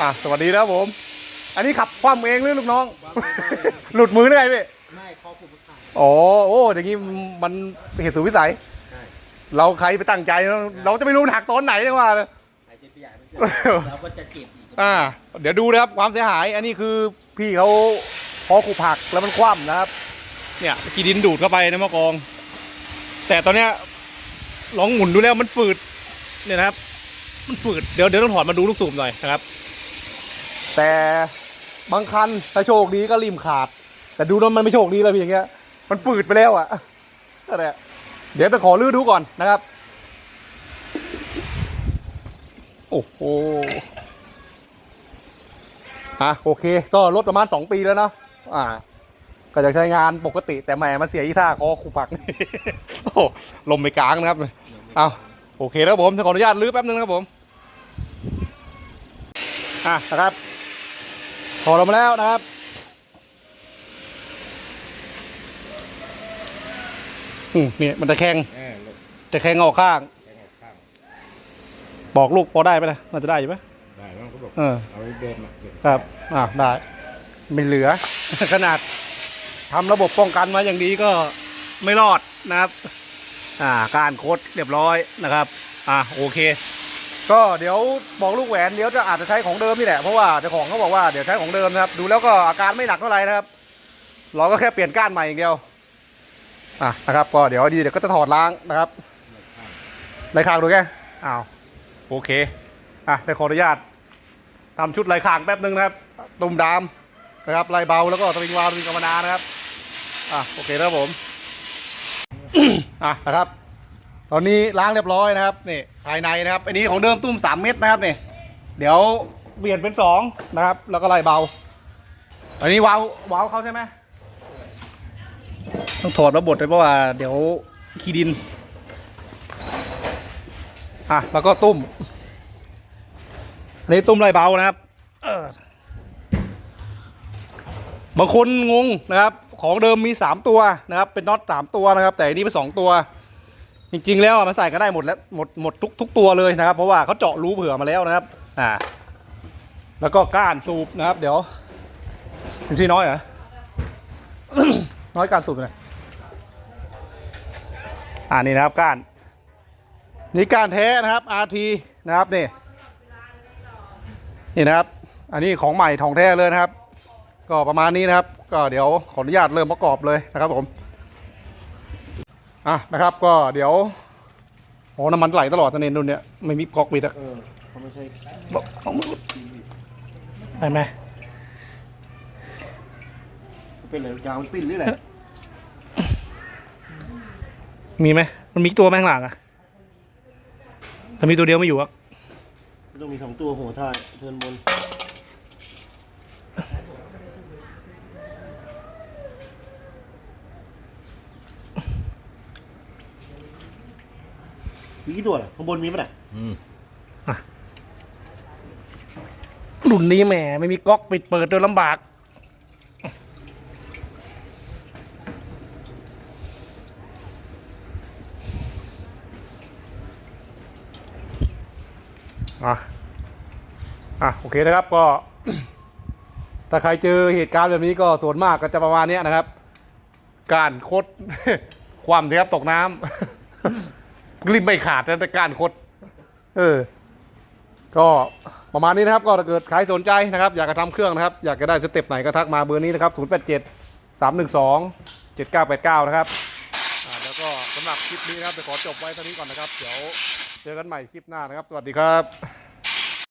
อะสวัสดีนะครับผม อันนี้ขับคว่ำเองหรือลูกน้อง หลุดมือได้ไงพี่ไม่คอผูกขาดอ๋อโอ้อย่างนี้มันเหตุสุดวิสัยใช่เราใครไปตั้งใจ เราเราจะไม่รู้หักตอนไหนจังว่าเลยหายใจขยายมันจะเราก็จะเจ็บอีกอ่า เดี๋ยวดูนะครับความเสียหาย อันนี้คือพี่เขาพอขูผักแล้วมันคว่ำนะครับ เนี่ยกีดินดูดเข้าไปในมะกอง แต่ตอนเนี้ยลองหมุนดูแล้วมันฝืดเนี่ยนะครับ มันฝืดเดี๋ยวเดี๋ยวต้องถอดมาดูลูกสูบหน่อยนะครับ แต่บางคันถ้าโชคดีก็ริมขาด แต่ดูแล้วมันไม่โชคดีเลยพี่อย่างเงี้ย มันฝืดไปแล้วอะนั่นแหละเดี๋ยวไปขอลื้อดูก่อนนะครับ โอ้โหอะโอเค ก็ลดประมาณ 2 ปีแล้วเนาะอ่า ก็จะใช้งานปกติแต่แหมมาเสียยี่ท่าคอคูปักโอ้ลมไปกลางนะครับเอาโอเคแล้วผมจะขออนุญาตลื้อแป๊บนึงนะครับผม อะนะครับ ถอดออกมาแล้วนะครับ อืมเนี่ยมันจะแข็งเออลงจะแข็งออกข้างแข้งออกข้างบอกลูกพอได้ไหมนะน่าจะได้อยู่ไหม ได้แล้วเขาบอกเออ เอาไว้เดินมาเดินครับ อ่าได้ ไม่เหลือ ขนาดทำระบบป้องกันมาอย่างดีก็ไม่รอดนะครับ อ่า การโคดเรียบร้อยนะครับ อ่าโอเค ก็เดี๋ยวบอกลูกแหวนเดี๋ยวจะอาจจะใช้ของเดิมนี่แหละเพราะว่าเจ้าของเขาบอกว่าเดี๋ยวใช้ของเดิมนะครับ ดูแล้วก็อาการไม่หนักเท่าไหร่นะครับ เราก็แค่เปลี่ยนก้านใหม่อย่างเดียวอะนะครับก็เดี๋ยวดีเดี๋ยวก็จะถอดล้างนะครับไรคางดูแกอ้าวโอเคอะได้ขออนุญาตทำชุดลายคางแป๊บนึงนะครับตุ่มดามนะครับลายเบาแล้วก็สวิงวาวสวิงกรรมนานะครับอะโอเคครับผมอะนะครับ ตอนนี้ล้างเรียบร้อยนะครับนี่ภายในนะครับ อันนี้ของเดิมตุ้มสามเม็ดนะครับนี่เดี๋ยวเปลี่ยนเป็นสองนะครับ แล้วก็ลายเบา อันนี้วาลววาล์วเขาใช่ไหมต้องถอดระบบเลยเพราะว่าเดี๋ยวขี้ดิน อะ แล้วก็ตุ้ม อันนี้ตุ้มไรเบานะครับบางคนงงนะครับ ของเดิมมี 3 ตัวนะครับ เป็นน็อต3ตัวนะครับ แต่อันนี้เป็น2ตัว จริงๆแล้วอะมันใส่ก็ได้หมดแล้วหมดหมดทุกทุกตัวเลยนะครับ เพราะว่าเขาเจาะรูเผื่อมาแล้วนะครับ อ่า แล้วก็ก้านสูบนะครับ เดี๋ยวเป็นที่น้อยเหรอน้อยการสูบเลยอ่านี่นะครับก้านนี่ก้านแท้นะครับ RT นะครับนี่นี่นะครับ อันนี้ของใหม่ทองแท้เลยนะครับ ก็ประมาณนี้นะครับ ก็เดี๋ยวขออนุญาตเริ่มประกอบเลยนะครับผม อะนะครับก็เดี๋ยวโอ้น้ำมันไหลตลอดตะเนนนุ่นเนี่ยไม่มีกอกปิดอะเออเขาไม่ใช่บอกของมือได้ไหมเป็นอะไรยาวปิ้นหรืออะไรมีไหมมันมีตัวแม่งหลังอะถ้ามีตัวเดียวไม่อยู่อะมันต้องมีสองตัวหัวท้ายเทิร์นบน มีกี่ตัวล่ะข้างบนมีปะเนี่ยรุ่นนี้แหมไม่มีก๊อกปิดเปิดโดยลำบาก อะ อะ โอเคนะครับก็ ถ้าใครเจอเหตุการณ์แบบนี้ก็ส่วนมากก็จะประมาณเนี้ยนะครับ การคด ความเทียบตกน้ำ ริบไม่ขาดนะแต่การคด เออ ก็ประมาณนี้นะครับ ก็ถ้าเกิดใครสนใจนะครับ อยากจะทำเครื่องนะครับ อยากจะได้สเต็ปไหนก็ทักมาเบอร์นี้นะครับ 087 312 7989 นะครับอ่าแล้วก็สำหรับคลิปนี้นะครับจะขอจบไว้เท่านี้ก่อนนะครับ เดี๋ยวเจอกันใหม่คลิปหน้านะครับ สวัสดีครับ